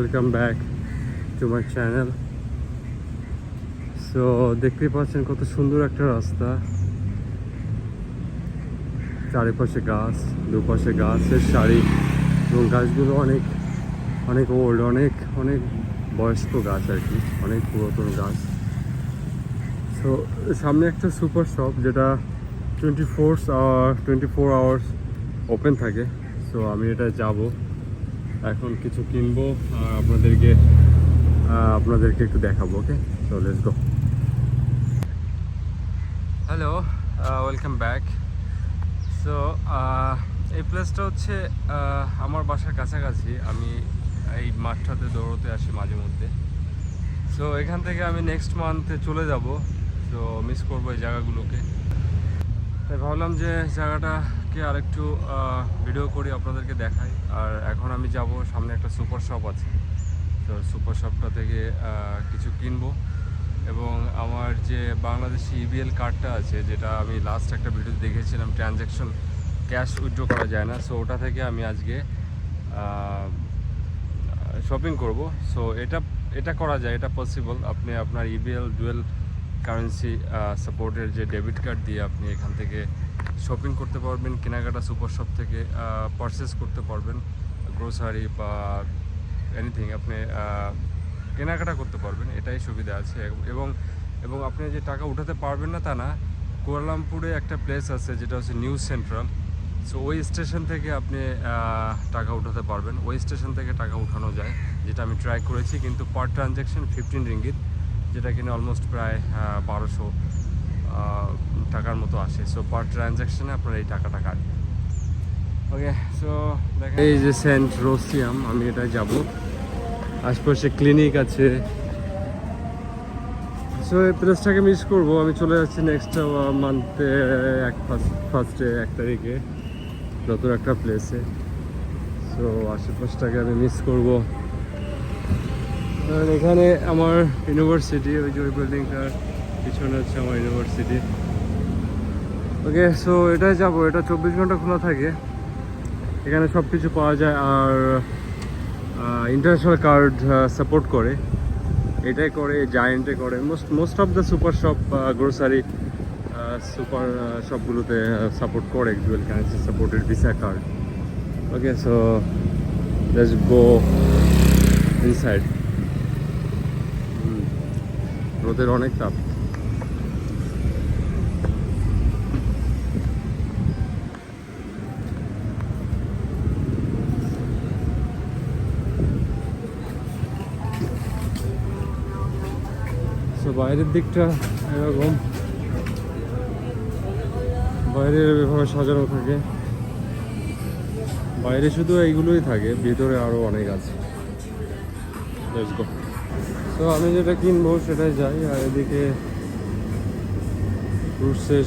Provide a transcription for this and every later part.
Welcome back to my channel so দেখতে পাচ্ছেন কত সুন্দর একটা রাস্তা। চারিপাশে গাছ, দুপাশে গাছের সারি এবং গাছগুলো অনেক অনেক ওল্ড অনেক অনেক বয়স্ক গাছ আর কি, অনেক পুরাতন গাছ। সো সামনে একটা সুপার শপ যেটা twenty four twenty four hours open থাকে। সো আমি এটা যাব। এখন কিছু কিনবো আর আপনাদেরকে আপনাদেরকে একটু দেখাবো okay so let's go hello welcome back so এই প্লেসটা হচ্ছে আমার বাসার কাছাকাছি। আমি এই মাঠটাতে দৌড়তে আসি মাঝে মধ্যে। সো এখান থেকে আমি নেক্সট মান্থে চলে যাব। তো মিস করব এই জায়গাগুলোকে। তাই ভাবলাম যে জায়গাটাকে আরেকটু ভিডিও করি, আপনাদেরকে দেখাই। আর এখন আমি যাব, সামনে একটা সুপার শপ আছে। তো সুপার শপটা থেকে কিছু কিনবো। এবং আমার যে বাংলাদেশি ইবিএল কার্ডটা আছে, যেটা আমি লাস্ট একটা ভিডিও দেখেছিলাম ট্রানজ্যাকশন ক্যাশ উইথড্র করা যায় না। সো ওটা থেকে আমি আজকে শপিং করব। সো এটা এটা করা যায়, এটা পসিবল আপনি আপনার E ইবিএল ডুয়েল কারেন্সি সাপোর্টের যে ডেবিট কার্ড দিয়ে আপনি এখান থেকে শপিং করতে পারবেন, কেনাকাটা সুপার শপ থেকে পারচেস করতে পারবেন গ্রোসারি বা এনিথিং আপনি কেনাকাটা করতে পারবেন, এটাই সুবিধা আছে। এবং এবং আপনি যে টাকা উঠাতে পারবেন না তা না, কুয়ালালামপুরে একটা প্লেস আছে, যেটা হচ্ছে নিউ সেন্ট্রাল সো ওই স্টেশন থেকে আপনি টাকা উঠাতে পারবেন। ওই স্টেশন থেকে টাকা উঠানো যায়, যেটা আমি ট্রাই করেছি, কিন্তু পার ট্রানজ্যাকশন ফিফটিন রিঙ্গিত যেটা কিনা অলমোস্ট প্রায় বারোশো। টাকার মতো আসে। সো পার ট্রানজ্যাকশনে আপনার এই টাকাটা কাটবে ওকে সো দেখেন এই যে সেন্ট রোসিয়াম, আমি এটা যাব। আশপাশে ক্লিনিক আছে। সো এই প্লেসটাকে মিস করব। আমি চলে যাচ্ছি নেক্সট মান্থে এক ফার্স্ট ফার্স্টে এক তারিখে নতুন একটা প্লেসে সো আশেপাশটাকে আমি মিস করব। এখানে আমার ইউনিভার্সিটি ওই যে ওই বিল্ডিংটার পিছনে হচ্ছে আমার ইউনিভার্সিটি ওকে সো এটাই যাব। এটা চব্বিশ ঘণ্টা খোলা থাকে। এখানে সব কিছু পাওয়া যায় আর ইন্টারন্যাশনাল কার্ড সাপোর্ট করে। এটাই করে জায়েন্টে করে। Most most of the super shop grocery super শপগুলোতে support করে dual currency supported visa card okay so let's go inside রোদের অনেক তাপ। বাইরের দিকটা এরকম। বাইরে এভাবে সাজানো থাকে। বাইরে শুধু এইগুলোই থাকে, ভিতরে আরও অনেক আছে. তো আমি যেটা কিনবো সেটাই যাই, আর এদিকে ফ্রুটসের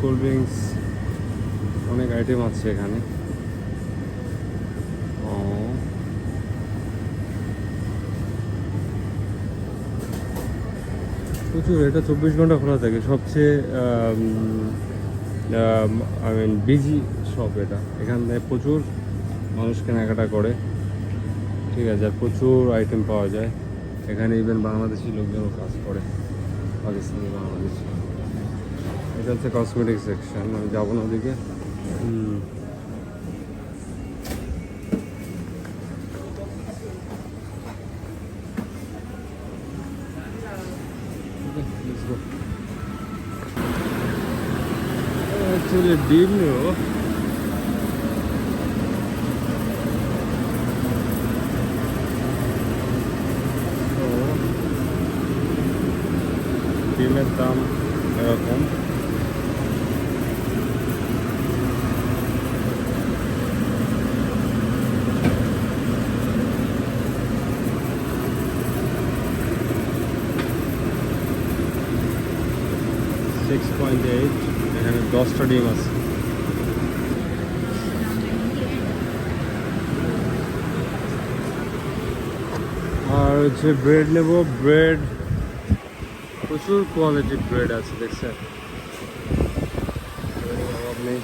কোল্ড ড্রিঙ্কস অনেক আইটেম আছে এখানে। প্রচুর, এটা চব্বিশ ঘণ্টা খোলা থাকে। সবচেয়ে আই মিন বিজি শপ এটা। এখানে প্রচুর মানুষ কেনাকাটা করে। ঠিক আছে, আর প্রচুর আইটেম পাওয়া যায়। এখানে ইভেন বাংলাদেশি লোকজনও কাজ করে। পাকিস্তানি বাংলাদেশি এটা হচ্ছে কসমেটিক সেকশন আমি যাব না ওদিকে। Actually, ডিম নেব তো ডিমের দাম এরকম সিক্স পয়েন্ট এইট এখানে দশটা ডিম আছে। আর হচ্ছে ব্রেড নেব ব্রেড প্রচুর কোয়ালিটির ব্রেড আছে দেখছেন? নেই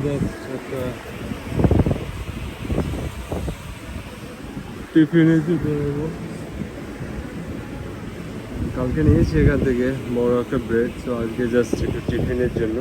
জবরদস্ত একটা টিফিনে দিতে পারব কালকে নিয়েছি এখান থেকে, বড় একটা ব্রেড তো আজকে জাস্ট একটু টিফিনের জন্য।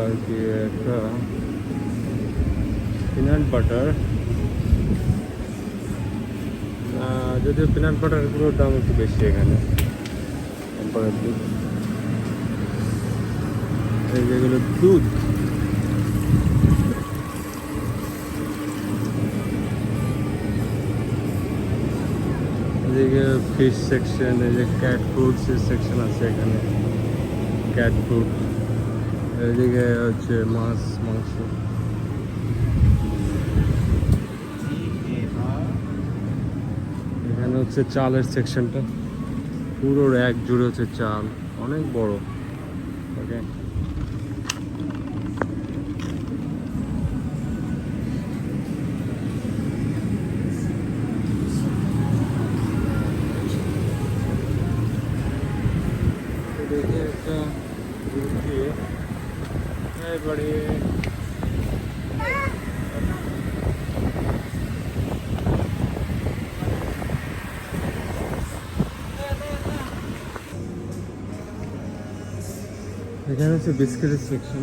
আর কি একটা পিনাট বাটার যদিও পিনাট বাটারগুলোর দাম একটু বেশি এখানে। এই যেগুলো দুধ। ফিশ সেকশন এই যে ক্যাট ফুডস সেকশন আছে এখানে। ক্যাট ফুড এদিকে হচ্ছে মাছ, মাংস। এখানে হচ্ছে চালের সেকশনটা পুরো এক জুড়ে হচ্ছে চাল। অনেক বড়। ওকে দেখে একটা দুধ দিয়ে এবারে এখানে হচ্ছে বিস্কিটের সেকশন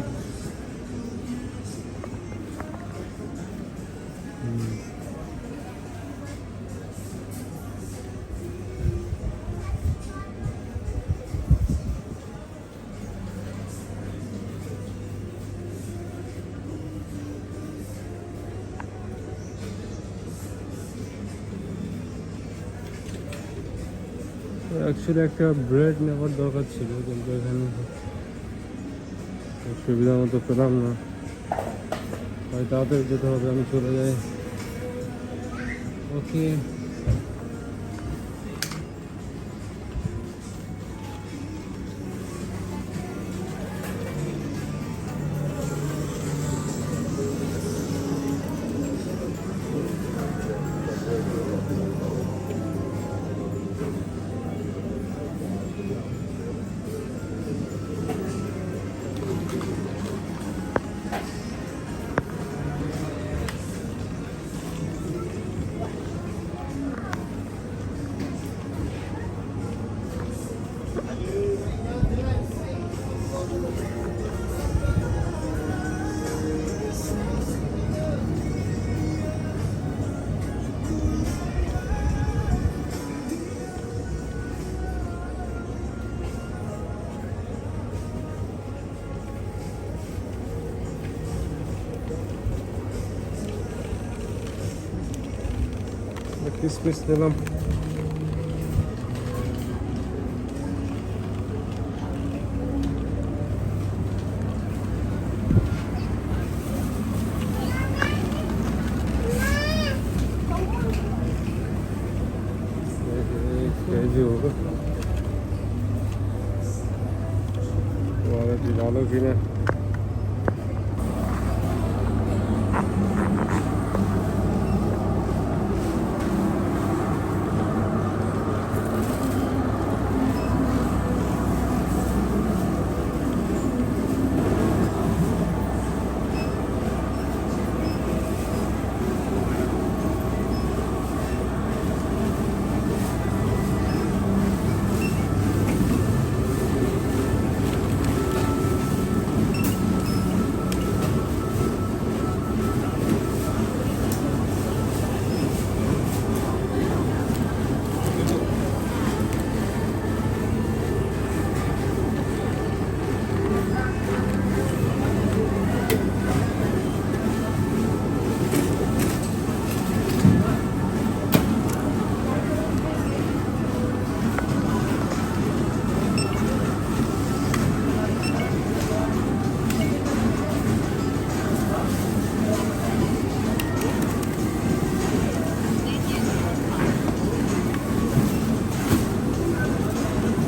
অ্যাকচুয়ালি একটা ব্রেড নেওয়ার দরকার ছিল কিন্তু এখানে সুবিধা মতো পেলাম না। তাড়াতাড়ি যেতে হবে আমি চলে যাই। ওকে Bak mis devam. geliyordu. Bu arada Bilal'ı yine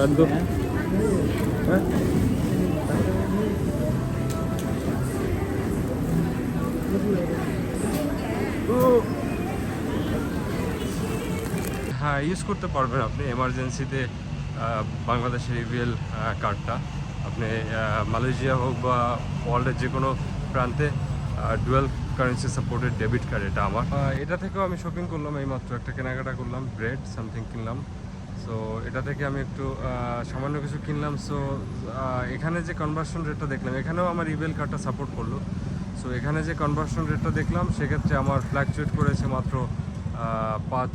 কাট দো হ্যাঁ। হ্যাঁ ইউজ করতে পারবেন আপনি এমার্জেন্সিতে বাংলাদেশের ইভিএল কার্ডটা আপনি মালয়েশিয়া হোক বা ওয়ার্ল্ডের যে কোনো প্রান্তে dual currency supported debit card এটা আমার। এটা থেকেও আমি শপিং করলাম এইমাত্র একটা কেনাকাটা করলাম ব্রেড সামথিং কিনলাম। সো এটা থেকে আমি একটু সামান্য কিছু কিনলাম। সো এখানে যে কনভার্সন রেটটা দেখলাম, এখানেও আমার ইভিএল কার্ডটা সাপোর্ট করল। সো এখানে যে কনভার্সন রেটটা দেখলাম, সেক্ষেত্রে আমার ফ্ল্যাকচুয়েট করেছে মাত্র পাঁচ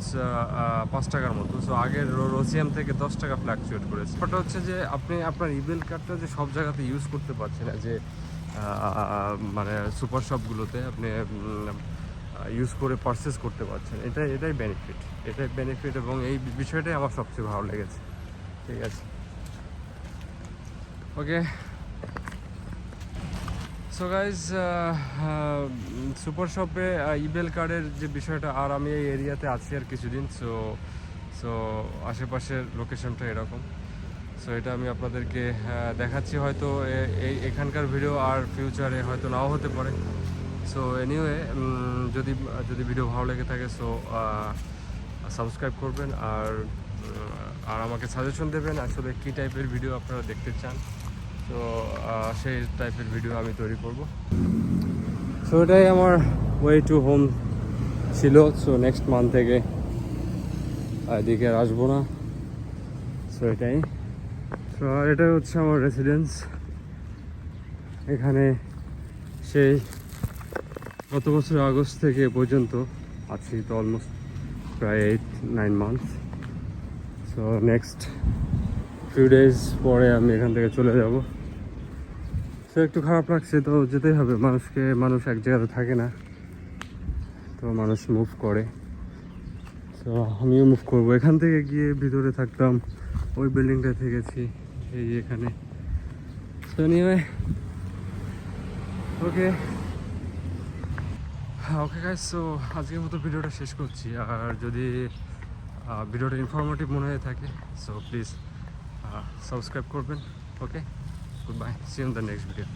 পাঁচ টাকার মতো। সো আগের রোসিয়াম থেকে দশ টাকা ফ্ল্যাকচুয়েট করেছে। ব্যাপারটা হচ্ছে যে, আপনি আপনার ইবেল কার্ডটা যে সব জায়গাতে ইউজ করতে পারছেন না যে মানে সুপার শপগুলোতে আপনি ইউজ করে পারচেস করতে পারছেন। এটাই এটাই বেনিফিট এটাই বেনিফিট এবং এই বিষয়টাই আমার সবচেয়ে ভালো লেগেছে। ঠিক আছে? ওকে সো গাইজ সুপার শপে ইবেল কার্ডের যে বিষয়টা, আর আমি এই এরিয়াতে আছি আর কিছুদিন সো সো আশেপাশের লোকেশনটা এরকম। সো এটা আমি আপনাদেরকে দেখাচ্ছি। হয়তো এই এখানকার ভিডিও আর ফিউচারে হয়তো নাও হতে পারে। সো এনিওয়ে যদি যদি ভিডিও ভালো লেগে থাকে সো সাবস্ক্রাইব করবেন আর আর আমাকে সাজেশন দেবেন আসলে কী টাইপের ভিডিও আপনারা দেখতে চান। তো সেই টাইপের ভিডিও আমি তৈরি করব। সো এটাই আমার ওয়ে টু হোম ছিল। সো নেক্সট মান্থ থেকে এদিকে আর আসব না। সো এটাই। সো আর এটাই হচ্ছে আমার রেসিডেন্স এখানে সেই গত বছর আগস্ট থেকে পর্যন্ত আছি তো অলমোস্ট প্রায় eight nine months so next few days পরে আমি এখান থেকে চলে যাব। সো একটু খারাপ লাগছে তো যেতেই হবে। মানুষকে, মানুষ এক জায়গাতে থাকে না। তো মানুষ মুভ করে। তো আমিও মুভ করব। এখান থেকে গিয়ে ভিতরে থাকতাম। ওই বিল্ডিংটা থেকেছি, এই এখানে। তো নিয়ে ওকে ওকে গাইস সো আজকের মতো ভিডিওটা শেষ করছি। আর যদি ভিডিওটা ইনফরমেটিভ মনে হয়ে থাকে সো প্লিজ সাবস্ক্রাইব করবেন okay good bye see in the next video